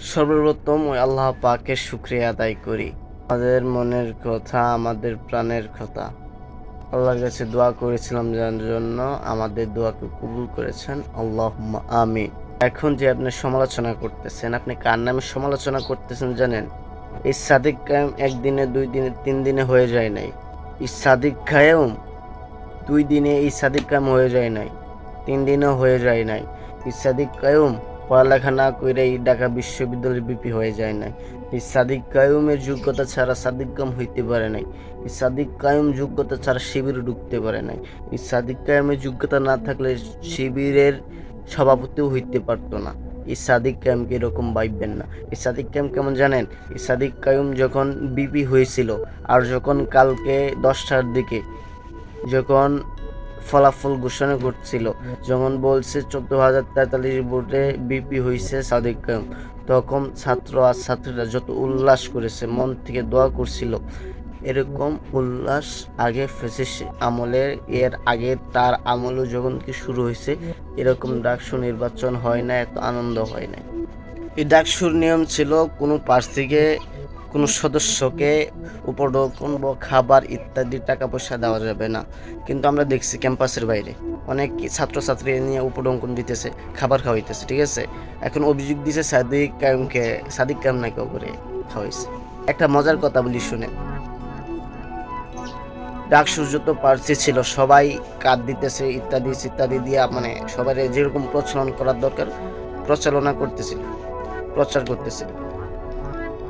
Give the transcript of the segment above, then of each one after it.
সর্বপ্রথম ওই আল্লাহ পাকের শুক্রিয়া আদায় করি। আমাদের মনের কথা, আমাদের প্রাণের কথা। আল্লাহর কাছে দোয়া করেছিলাম যার জন্য আমাদের দোয়াকে কবুল করেছেন। আল্লাহ আমি এখন যে আপনি সমালোচনা করতেছেন, আপনি কার নামে সমালোচনা করতেছেন জানেন? এই সাদিক কায়েম একদিনে, দুই দিনে, তিন দিনে হয়ে যায় নাই। এই সাদিক কায়েম দুই দিনে এই সাদিক কায়েম হয়ে যায় নাই। তিন দিনেও হয়ে যায় নাই। এই সাদিক কায়ুম পড়ালেখা না করে এই ঢাকা বিশ্ববিদ্যালয়ের বিপি হয়ে যায় নাই। সাদিক কায়ুমের যোগ্যতা ছাড়া সাদিক কাম হইতে পারে নাই। সাদিক কায়ুম যোগ্যতা ছাড়া শিবির ঢুকতে পারে নাই। সাদিক কায়ুমের যোগ্যতা না থাকলে শিবিরের সভাপতিও হইতে পারতো না। এই সাদিক কায়ুমকে এরকম ভাববেন না। এই সাদিক কায়ুম কেমন জানেন? এই সাদিক কায়ুম যখন বিপি হয়েছিল আর যখন কালকে দশটার দিকে যখন ফলাফল ঘোষণা করছিল। যখন বলছে, চোদ্দ হাজার তেতাল্লিশ ভোটে বিপি হয়েছে সাদিক কায়ুম। তখন ছাত্র আর ছাত্রীরা যত উল্লাস করেছে, মন থেকে দোয়া করছিল। এরকম উল্লাস আগে ফেসিস আমলের, এর আগে তার আমলও যখন কি শুরু হয়েছে এরকম ডাকসু নির্বাচন হয় না, এত আনন্দ হয় না। এই ডাকসুর নিয়ম ছিল, কোনো প্রার্থীকে কোনো সদস্যকে উপঢৌকন বা খাবার ইত্যাদি টাকা পয়সা দেওয়া যাবে না। কিন্তু আমরা দেখছি ক্যাম্পাসের বাইরে অনেক ছাত্রছাত্রী নিয়ে উপডঙ্কন দিতেছে, খাবার খাওয়াইতেছে, ঠিক আছে? এখন অভিযোগ দিছে সাদিক কায়ুমকে, সাদিক কায়ুম নাকি করে খাওয়াইছে। একটা মজার কথা বলি শুনে। ডাক সূর্যত প্রার্থী ছিল, সবাই কার্ড দিতেছে ইত্যাদি ইত্যাদি দিয়ে মানে সবাই যেরকম প্রচলন করার দরকার প্রচালনা করতেছিল প্রচার করতেছিল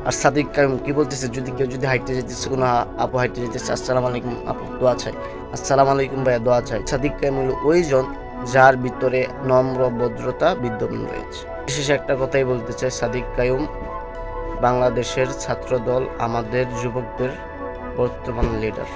আর সাদিক কায়ুম কি বলতেছে? যদি কেউ যদি হাইটে যেতেছে, কোনো আপু হাইটে যেতেছে, আসসালামু আলাইকুম আপু, দোয়া চাই। আসসালামু আলাইকুম ভাইয়া, দোয়া চাই। সাদিক কায়ুম হলো ওইজন যার ভিতরে নম্র ভদ্রতা বিদ্যমান রয়েছে। বিশেষ একটা কথাই বলতে চাই, সাদিক কায়ুম বাংলাদেশের ছাত্রদল আমাদের যুবকদের বর্তমান লিডার